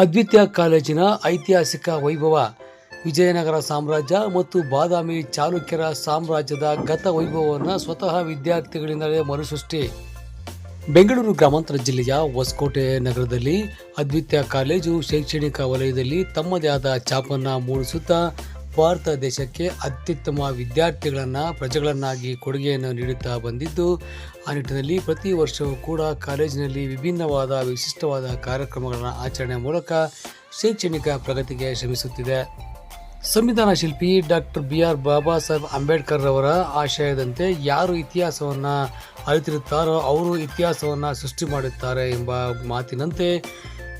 ಅದ್ವಿತೀಯ ಕಾಲೇಜಿನ ಐತಿಹಾಸಿಕ ವೈಭವ, ವಿಜಯನಗರ ಸಾಮ್ರಾಜ್ಯ ಮತ್ತು ಬಾದಾಮಿ ಚಾಲುಕ್ಯರ ಸಾಮ್ರಾಜ್ಯದ ಗತ ವೈಭವವನ್ನು ಸ್ವತಃ ವಿದ್ಯಾರ್ಥಿಗಳಿಂದಲೇ ಮರುಸೃಷ್ಟಿ. ಬೆಂಗಳೂರು ಗ್ರಾಮಾಂತರ ಜಿಲ್ಲೆಯ ಹೊಸಕೋಟೆ ನಗರದಲ್ಲಿ ಅದ್ವಿತೀಯ ಕಾಲೇಜು ಶೈಕ್ಷಣಿಕ ವಲಯದಲ್ಲಿ ತಮ್ಮದೇ ಆದ ಛಾಪನ್ನು ಮೂಡಿಸುತ್ತಾ ಭಾರತ ದೇಶಕ್ಕೆ ಅತ್ಯುತ್ತಮ ವಿದ್ಯಾರ್ಥಿಗಳನ್ನು, ಪ್ರಜೆಗಳನ್ನಾಗಿ ಕೊಡುಗೆಯನ್ನು ನೀಡುತ್ತಾ ಬಂದಿದ್ದು, ಆ ನಿಟ್ಟಿನಲ್ಲಿ ಪ್ರತಿ ವರ್ಷವೂ ಕೂಡ ಕಾಲೇಜಿನಲ್ಲಿ ವಿಭಿನ್ನವಾದ, ವಿಶಿಷ್ಟವಾದ ಕಾರ್ಯಕ್ರಮಗಳನ್ನು ಆಚರಣೆ ಮೂಲಕ ಶೈಕ್ಷಣಿಕ ಪ್ರಗತಿಗೆ ಶ್ರಮಿಸುತ್ತಿದೆ. ಸಂವಿಧಾನ ಶಿಲ್ಪಿ doctor B R Baba Saheb Ambedkar ಅವರ ಆಶಯದಂತೆ ಯಾರು ಇತಿಹಾಸವನ್ನು ಅರಿತಿರುತ್ತಾರೋ, ಅವರು ಇತಿಹಾಸವನ್ನು ಸೃಷ್ಟಿ ಮಾಡುತ್ತಾರೆ ಎಂಬ ಮಾತಿನಂತೆ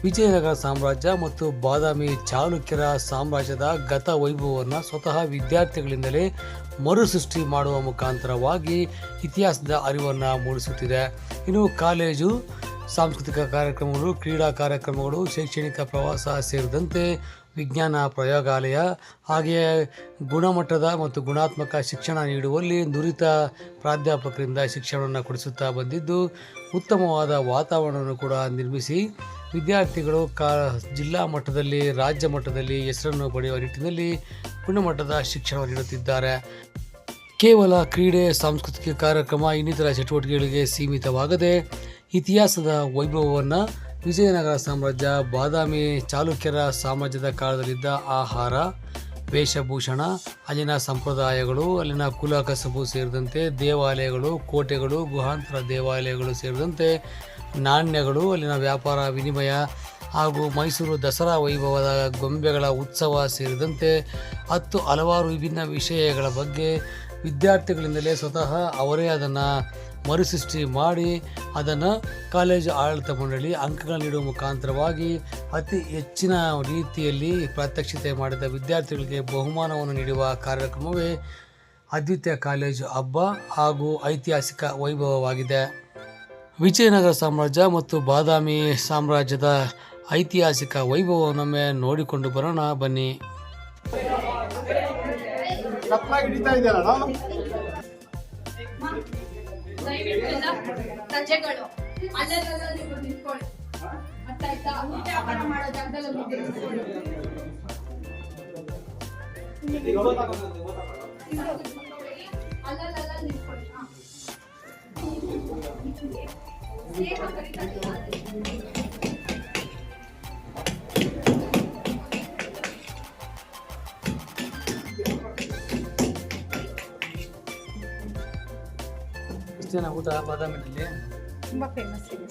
ವಿಜಯನಗರ ಸಾಮ್ರಾಜ್ಯ ಮತ್ತು ಬಾದಾಮಿ ಚಾಲುಕ್ಯರ ಸಾಮ್ರಾಜ್ಯದ ಗತ ವೈಭವವನ್ನು ಸ್ವತಃ ವಿದ್ಯಾರ್ಥಿಗಳಿಂದಲೇ ಮರುಸೃಷ್ಟಿ ಮಾಡುವ ಮುಖಾಂತರವಾಗಿ ಇತಿಹಾಸದ ಅರಿವನ್ನು ಮೂಡಿಸುತ್ತಿದೆ. ಇನ್ನು ಕಾಲೇಜು, ಸಾಂಸ್ಕೃತಿಕ ಕಾರ್ಯಕ್ರಮಗಳು, ಕ್ರೀಡಾ ಕಾರ್ಯಕ್ರಮಗಳು, ಶೈಕ್ಷಣಿಕ ಪ್ರವಾಸ ಸೇರಿದಂತೆ ವಿಜ್ಞಾನ ಪ್ರಯೋಗಾಲಯ, ಹಾಗೆಯೇ ಗುಣಮಟ್ಟದ ಮತ್ತು ಗುಣಾತ್ಮಕ ಶಿಕ್ಷಣ ನೀಡುವಲ್ಲಿ ನುರಿತ ಪ್ರಾಧ್ಯಾಪಕರಿಂದ ಶಿಕ್ಷಣವನ್ನು ಕೊಡಿಸುತ್ತಾ ಬಂದಿದ್ದು, ಉತ್ತಮವಾದ ವಾತಾವರಣವನ್ನು ಕೂಡ ನಿರ್ಮಿಸಿ ವಿದ್ಯಾರ್ಥಿಗಳು ಕಾ ಜಿಲ್ಲಾ ಮಟ್ಟದಲ್ಲಿ, ರಾಜ್ಯ ಮಟ್ಟದಲ್ಲಿ ಹೆಸರನ್ನು ಪಡೆಯುವ ನಿಟ್ಟಿನಲ್ಲಿ ಗುಣಮಟ್ಟದ ಶಿಕ್ಷಣವನ್ನು ನೀಡುತ್ತಿದ್ದಾರೆ. ಕೇವಲ ಕ್ರೀಡೆ, ಸಾಂಸ್ಕೃತಿಕ ಕಾರ್ಯಕ್ರಮ, ಇನ್ನಿತರ ಚಟುವಟಿಕೆಗಳಿಗೆ ಸೀಮಿತವಾಗದೆ ಇತಿಹಾಸದ ವೈಭವವನ್ನು ವಿಜಯನಗರ ಸಾಮ್ರಾಜ್ಯ ಬಾದಾಮಿ ಚಾಲುಕ್ಯರ ಸಾಮ್ರಾಜ್ಯದ ಕಾಲದಲ್ಲಿದ್ದ ಆಹಾರ ವೇಷಭೂಷಣ, ಅಲ್ಲಿನ ಸಂಪ್ರದಾಯಗಳು, ಅಲ್ಲಿನ ಕುಲ ಕಸಬು ಸೇರಿದಂತೆ ದೇವಾಲಯಗಳು, ಕೋಟೆಗಳು, ಗುಹಾಂತರ ದೇವಾಲಯಗಳು ಸೇರಿದಂತೆ ನಾಣ್ಯಗಳು, ಅಲ್ಲಿನ ವ್ಯಾಪಾರ ವಿನಿಮಯ ಹಾಗೂ ಮೈಸೂರು ದಸರಾ ವೈಭವದ ಗೊಂಬೆಗಳ ಉತ್ಸವ ಸೇರಿದಂತೆ ಹತ್ತು ಹಲವಾರು ವಿಭಿನ್ನ ವಿಷಯಗಳ ಬಗ್ಗೆ ವಿದ್ಯಾರ್ಥಿಗಳಿಂದಲೇ ಸ್ವತಃ ಅವರೇ ಅದನ್ನು ಮರುಸೃಷ್ಟಿ ಮಾಡಿ ಅದನ್ನು ಕಾಲೇಜು ಆಡಳಿತ ಮಂಡಳಿ ಅಂಕಗಳನ್ನು ನೀಡುವ ಮುಖಾಂತರವಾಗಿ ಅತಿ ಹೆಚ್ಚಿನ ರೀತಿಯಲ್ಲಿ ಪ್ರಾತ್ಯಕ್ಷಿತೆ ಮಾಡಿದ ವಿದ್ಯಾರ್ಥಿಗಳಿಗೆ ಬಹುಮಾನವನ್ನು ನೀಡುವ ಕಾರ್ಯಕ್ರಮವೇ ಅದ್ವಿತೀಯ ಕಾಲೇಜು ಹಬ್ಬ ಹಾಗೂ ಐತಿಹಾಸಿಕ ವೈಭವವಾಗಿದೆ. ವಿಜಯನಗರ ಸಾಮ್ರಾಜ್ಯ ಮತ್ತು ಬಾದಾಮಿ ಸಾಮ್ರಾಜ್ಯದ ಐತಿಹಾಸಿಕ ವೈಭವವನ್ನೊಮ್ಮೆ ನೋಡಿಕೊಂಡು ಬರೋಣ ಬನ್ನಿ. ದಯವಿಟ್ಟು ಎಲ್ಲ ಪ್ರಜೆಗಳು. ಅಲ್ಲಲ್ಲ ನೀವು ನಿಂತ್ಕೊಳ್ಳಿ. ಅರ್ಥ ಆಯ್ತಾ ವ್ಯಾಪಾರ ಮಾಡೋ ಜಾಗದಲ್ಲಿ ನಿಂತ್ಕೊಳ್ಳಿ. ಅಲ್ಲಲ್ಲ ನಿಂತ್ಕೊಳ್ಳಿ. ಹಾ. Saya ಊಟ ಬಾದಾಮಿನಲ್ಲಿ apa-apa ಇದೆ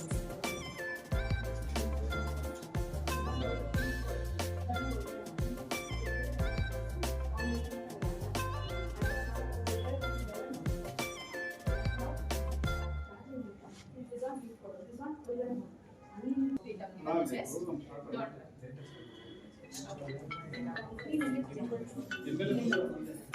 Yes. Don't. Yes. Yes.